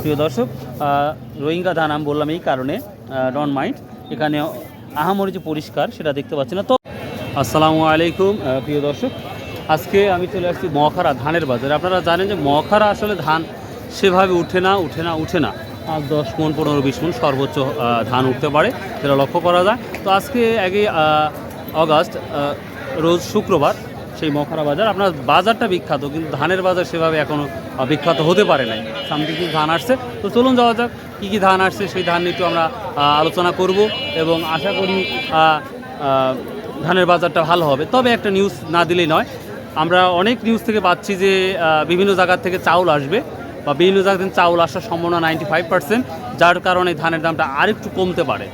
প্রিয় দর্শক রোহিঙ্গা ধান আমি বললাম এই কারণে ডন মাইন্ড এখানে আহামরি যে পরিষ্কার, সেটা দেখতে পাচ্ছি না। তো, আসসালামু আলাইকুম প্রিয় দর্শক। আজকে আমি চলে আসছি মখারা ধানের বাজারে। আপনারা জানেন যে মখারা আসলে ধান সেভাবে উঠে না উঠে না উঠে না। দশ মন, পনেরো, বিশ মন সর্বোচ্চ ধান উঠতে পারে, সেটা লক্ষ্য করা যায়। তো আজকে আগে অগাস্ট রোজ শুক্রবার সেই মখারা বাজার। আপনার বাজারটা বিখ্যাত, কিন্তু ধানের বাজার সেভাবে এখনও বিখ্যাত হতে পারে নাই। সামনে কিছু ধান আসছে? তো চলুন যাওয়া যাক, কী কী ধান আসছে, সেই ধান নিয়ে আমরা আলোচনা করব এবং আশা করি ধানের বাজারটা ভালো হবে। তবে একটা নিউজ না দিলেই নয়, আমরা অনেক নিউজ থেকে পাচ্ছি যে বিভিন্ন জায়গার থেকে চাউল আসবে বা বিভিন্ন জায়গা থেকে চাউল আসার সম্ভাবনা নাইনটি ফাইভ পার্সেন্ট যার কারণে ধানের দামটা আরেকটু কমতে পারে।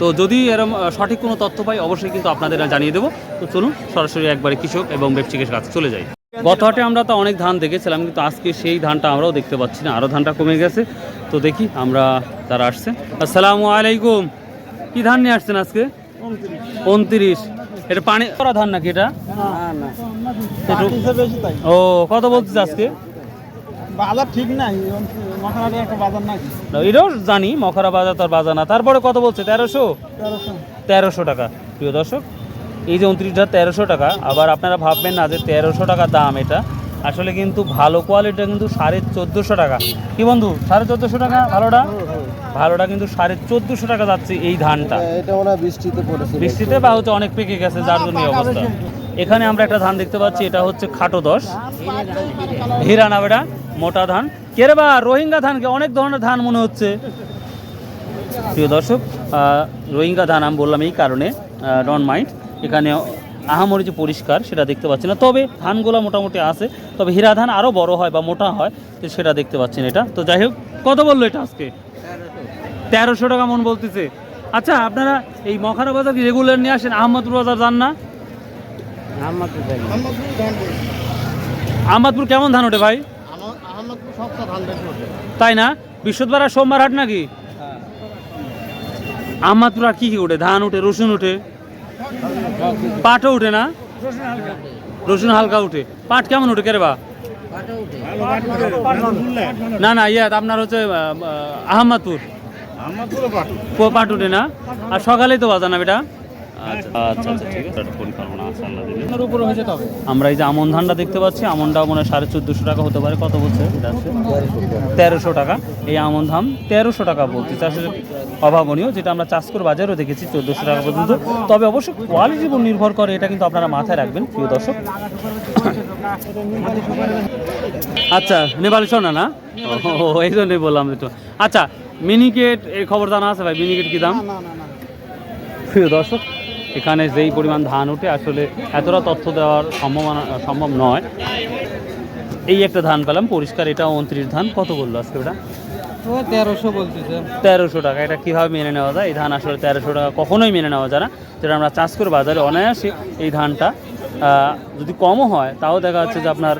তো যদি এরম সঠিক কোনো তথ্য পাই, অবশ্যই কিন্তু আপনাদের জানিয়ে দেবো। তো চলুন, সরাসরি একবারে কৃষক এবং ব্যবসায়ীর কাছে চলে যাই। গত হাটে আমরা তো অনেক ধান দেখেছিলাম কিন্তু আজকে সেই ধানটা আমরাও দেখতে পাচ্ছি না। আরও ধানটা কমে গেছে। তো দেখি আমরা তারা আসছে। আসসালামু আলাইকুম। কি ধান নিয়ে আসছেন আজকে? উনত্রিশ। এটা পানি করা ধান নাকি এটা? ও কত বলছিস আজকে? বাজার ঠিক নাই এটাও জানি মখরা বাজার তার বাজার না। তারপরে কত বলছে? তেরোশো। তেরোশো টাকা। প্রিয় দর্শক এই যে উনত্রিশটা তেরোশো টাকা আবার আপনারা ভাববেন না যে তেরোশো টাকা দাম এটা। আসলে কিন্তু ভালো কোয়ালিটিটা কিন্তু সাড়ে চোদ্দোশো টাকা। কি বন্ধু সাড়ে চোদ্দোশো টাকা ভালোটা? ভালোটা কিন্তু সাড়ে চোদ্দোশো টাকা যাচ্ছে এই ধানটা। এটা বৃষ্টিতে বৃষ্টিতে বা হচ্ছে অনেক পেকে গেছে যার জন্য অবস্থা। এখানে আমরা একটা ধান দেখতে পাচ্ছি এটা হচ্ছে খাটো দশ। হীরা না বেটা মোটা ধান। কে রে বা রোহিঙ্গা ধানকে অনেক ধরনের ধান মনে হচ্ছে। প্রিয় দর্শক রোহিঙ্গা ধান আমি বললাম এই কারণে ডন মাইন্ড এখানে আহামরি যে পরিষ্কার সেটা দেখতে পাচ্ছি না। তবে ধানগুলো মোটামুটি আছে তবে হীরা ধান আরও বড় হয় বা মোটা হয় তো সেটা দেখতে পাচ্ছি না এটা। তো যাই হোক কত বলল এটা আজকে? তেরোশো টাকা মন বলতেছে। আচ্ছা আপনারা এই মখারা বাজার কি রেগুলার নিয়ে আসেন? আহমদপুর বাজার যান না? আহমদপুর কেমন ধান ওঠে ভাই? আহমদপুর সবটা ধান বেশি ওঠে। তাই না? বৃহস্পতিবার আর সোমবার হাট নাকি? আহমদপুর আর কি কি ওঠে? ধান উঠে রসুন উঠে পাটও উঠে না? রসুন হালকা উঠে। পাট কেমন উঠে কেরে বা? না না ইয়া আপনার হচ্ছে আহ, আহ, আহমদপুর পাট উঠে না? আর সকালেই তো বাজার না বেটা? আচ্ছা আচ্ছা আচ্ছা ঠিক আছে। পরিকল্পনা আছে আল্লাহ দিলে উপরে হয়েছে তবে। আমরা এই যে আমন ধানটা দেখতে পাচ্ছি আমনটাও মনে হয় সাড়ে চোদ্দোশো টাকা হতে পারে। কত বলছে? তেরোশো টাকা। এই আমন ধান তেরোশো টাকা বলছে। আসলে অভাবনীয় যেটা আমরা চাষকর বাজারও দেখেছি চোদ্দোশো টাকা পর্যন্ত। তবে অবশ্য কোয়ালিটির উপর নির্ভর করে এটা কিন্তু আপনারা মাথায় রাখবেন প্রিয় দর্শক। আচ্ছা নেপালি সোনা না? ও এই জন্যই বললাম একটু। আচ্ছা মিনিকেট এই খবর জানা আছে ভাই মিনিকেট কি দাম? না না না। প্রিয় দর্শক এখানে যেই পরিমাণ ধান ওঠে আসলে এতটা তথ্য দেওয়ার সম্ভাবনা সম্ভব নয়। এই একটা ধান পেলাম পরিষ্কার এটা উনত্রিশ ধান। কত বলল আজকে ওটা? তেরোশো বলতেছে তেরোশো টাকা। এটা কীভাবে মেনে নেওয়া যায়? এই ধান আসলে তেরোশো টাকা কখনোই মেনে নেওয়া যায় না। যেটা আমরা চাষ করে বাজারে অনায়াসে এই ধানটা যদি কমও হয় তাও দেখা যাচ্ছে যে আপনার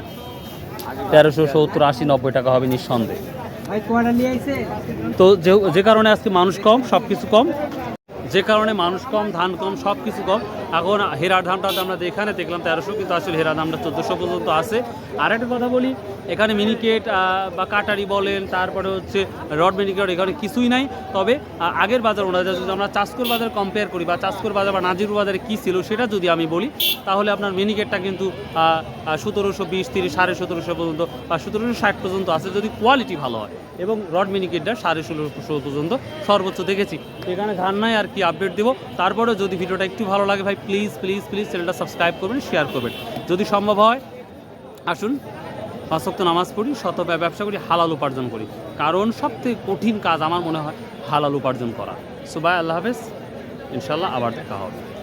তেরোশো সত্তর আশি নব্বই টাকা হবে নিঃসন্দেহে। তো যে কারণে আজকে মানুষ কম সব কিছু কম। যে কারণে মানুষ কম, ধান কম সব কিছু কম। এখন হেরার ধানটা আমরা এখানে দেখলাম তেরোশো, কিন্তু আসলে হেরা দামটা চোদ্দোশো পর্যন্ত আছে। আর একটা কথা বলি এখানে মিনিকেট বা কাটারি বলেন, তারপরে হচ্ছে রড মিনিকেট, এখানে কিছুই নাই। তবে আগের বাজার অনুযায়ী যদি আমরা চাষকর বাজার কম্পেয়ার করি বা চাষকর বাজার বা নাজির বাজারে কী ছিল সেটা যদি আমি বলি, তাহলে আপনার মিনিকেটটা কিন্তু সতেরোশো বিশ, তিরিশ, সাড়ে সতেরোশো পর্যন্ত বা সতেরোশো ষাট পর্যন্ত আছে যদি কোয়ালিটি ভালো হয়। এবং রড মিনিকেটটা সাড়ে ষোলোশো পর্যন্ত সর্বোচ্চ দেখেছি। এখানে ধান নাই আর কি আপডেট দেবো। তারপরে যদি ভিডিওটা একটু ভালো লাগে ভাই প্লিজ প্লিজ প্লিজ চ্যানেলটা সাবস্ক্রাইব করবেন শেয়ার করবেন। যদি সম্ভব হয়, আসুন। পাঁচক্ত নামাজ পড়ি শত ব্যয়- ব্যবসা করি, হালাল উপার্জন করি। কারণ সবথেকে কঠিন কাজ আমার মনে হয় হালাল উপার্জন করা। সুবাই আল্লাহ হাফেজ। ইনশাল্লাহ আবার দেখা হবে।